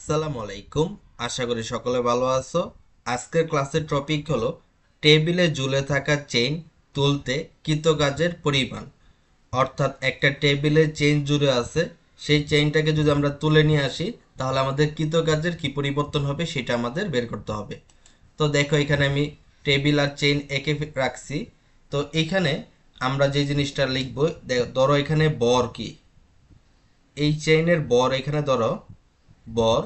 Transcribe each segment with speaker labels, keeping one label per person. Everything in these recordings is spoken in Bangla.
Speaker 1: আসসালামু আলাইকুম আশা করি সকলে ভালো আছো। আজকের ক্লাসের টপিক হলো, টেবিলে ঝুলে থাকা চেইন তুলতে কৃতকাজের পরিমাণ। অর্থাৎ একটা টেবিলে চেইন জুড়ে আছে, সেই চেইনটাকে যদি আমরা তুলে নিয়ে আসি, তাহলে আমাদের কৃতকাজের কি পরিবর্তন হবে সেটা আমাদের বের করতে হবে। তো দেখো, এখানে আমি টেবিল আর চেইন একে রাখছি। তো এখানে আমরা যে জিনিসটা লিখব, দে- ধরো এখানে বর কি? এই চেইনের বর এখানে ধরো বর,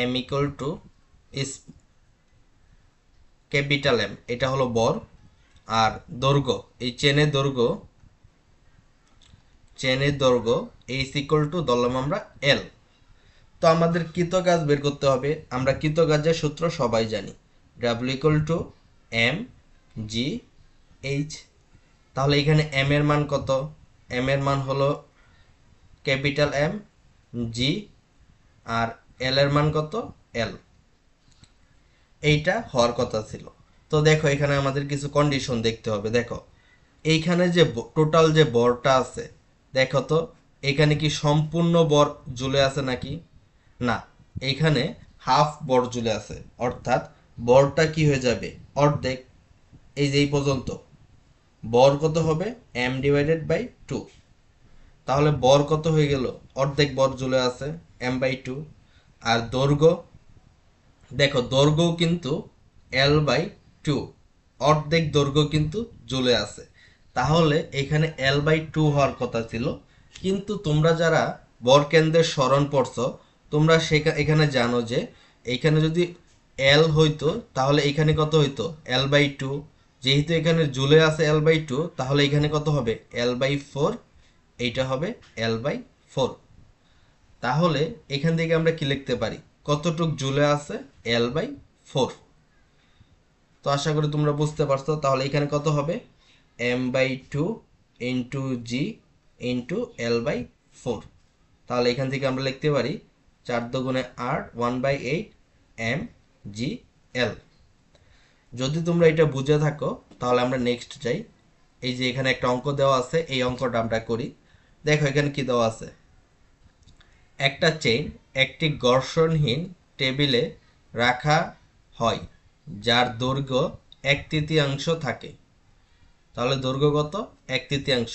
Speaker 1: M equal to is capital M, এটা হলো বর। আর দৈর্ঘ্য, এই চেনের দৈর্ঘ্য চেনের দৈর্ঘ্য, এইচ ইকুয়াল টু ধরলাম আমরা এল। তো আমাদের কৃতকাজ বের করতে হবে। আমরা কৃতকাজের সূত্র সবাই জানি। W equal to M G H. তাহলে এখানে এম এর মান কত? এম এর মান হলো ক্যাপিটাল এম জি আর এল এর মান কত? এল এইটা হওয়ার কথা ছিল। তো দেখো, এখানে আমাদের কিছু কন্ডিশন দেখতে হবে। দেখো, এইখানে যে টোটাল যে বরটা আছে, দেখো তো, এখানে কি সম্পূর্ণ বর ঝুলে আছে নাকি? না, এখানে হাফ বর ঝুলে আছে। অর্থাৎ বরটা কি হয়ে যাবে? অর্ধেক। এই যে এই পর্যন্ত। বর কত হবে? এম ডিভাইডেড বাই টু তাহলে বর কত হয়ে গেল? অর্ধেক বর জুলে আছে এম বাই টু আর দৈর্ঘ্য? দেখো দৈর্ঘ্য কিন্তু এল বাই টু অর্ধেক দৈর্ঘ্য কিন্তু জুলে আছে। তাহলে এখানে এল বাই টু হওয়ার কথা ছিল। কিন্তু তোমরা যারা বর বরকেন্দ্রের স্মরণ পড়ছো, তোমরা সেখা, এখানে জানো যে এখানে যদি এল হইতো, তাহলে এখানে কত হইতো? এল বাই টু যেহেতু এখানে জুলে আছে এল বাই টু তাহলে এখানে কত হবে? এল বাই ফোর এইটা হবে এল বাই ফোর তাহলে এখান থেকে আমরা কি লিখতে পারি? কতটুক জুলে আছে এল বাই ফোর তো আশা করি তোমরা বুঝতে পারছ। তাহলে এখানে কত হবে? M by two into G into L by four তাহলে এখান থেকে আমরা লিখতে পারি চার দুগুণে আট one by eight M G L যদি তোমরা এটা বুঝে থাকো, তাহলে আমরা নেক্সট যাই। এই যে এখানে একটা অঙ্ক দেওয়া আছে, এই অঙ্কটা আমরা করি। দেখো, এখানে কি দেওয়া আছে? একটা চেইন একটি ঘর্ষণহীন টেবিলে রাখা হয়, যার দৈর্ঘ্য এক তৃতীয়াংশ থাকে। তাহলে দৈর্ঘ্য কত? এক তৃতীয়াংশ।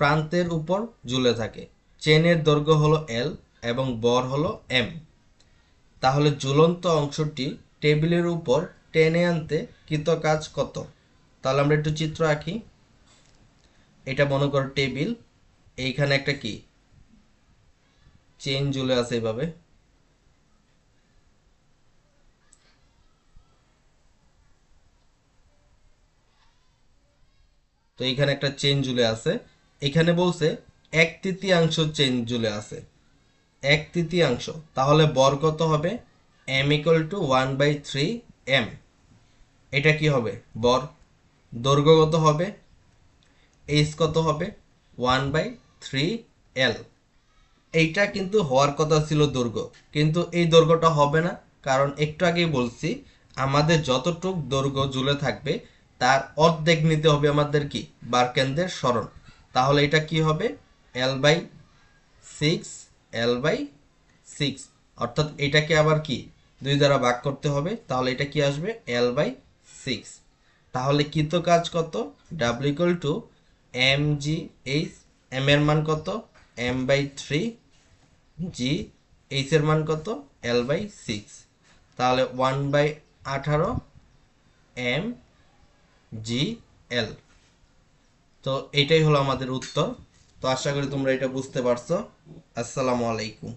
Speaker 1: প্রান্তের উপর ঝুলে থাকে। চেনের দৈর্ঘ্য হলো এল এবং বর হলো এম তাহলে ঝুলন্ত অংশটি টেবিলের উপর টেনে আনতে কৃত কাজ কত? তাহলে আমরা একটু চিত্র আঁকি। এটা মনে করো টেবিল এইখানে একটা কি? চেন ঝুলে আছে এভাবে তো এখানে একটা চেন ঝুলে আছে এখানে বলছে, এক তৃতীয়াংশ চেন ঝুলে আছে এক তৃতীয়াংশ। তাহলে বর কত হবে? M equal to one by three M এটা কি হবে? বর। দৈর্ঘ্য কত হবে? এইচ কত হবে? ওয়ান বাই থ্রি এল এইটা কিন্তু হওয়ার কথা ছিল দৈর্ঘ্য কিন্তু এই দৈর্ঘ্যটা হবে না। কারণ একটু আগেই বলছি, আমাদের যতটুক দৈর্ঘ্য জুলে থাকবে, তার অর্ধেক নিতে হবে আমাদের কি? বারকেন্দ্রের স্মরণ। তাহলে এটা কি হবে? L by six L by six অর্থাৎ এটাকে আবার কি? দুই দ্বারা ভাগ করতে হবে। তাহলে এটা কি আসবে? এল বাই সিক্স তাহলে কৃত কাজ কত? W equal to M G H M এর মান কত? M by three G H এর মান কত? এল বাই সিক্স তাহলে ওয়ান বাই আঠারো এম জি এল তো এটাই হলো আমাদের উত্তর। তো আশা করি তোমরা এটা বুঝতে পারছ। আসসালামু আলাইকুম।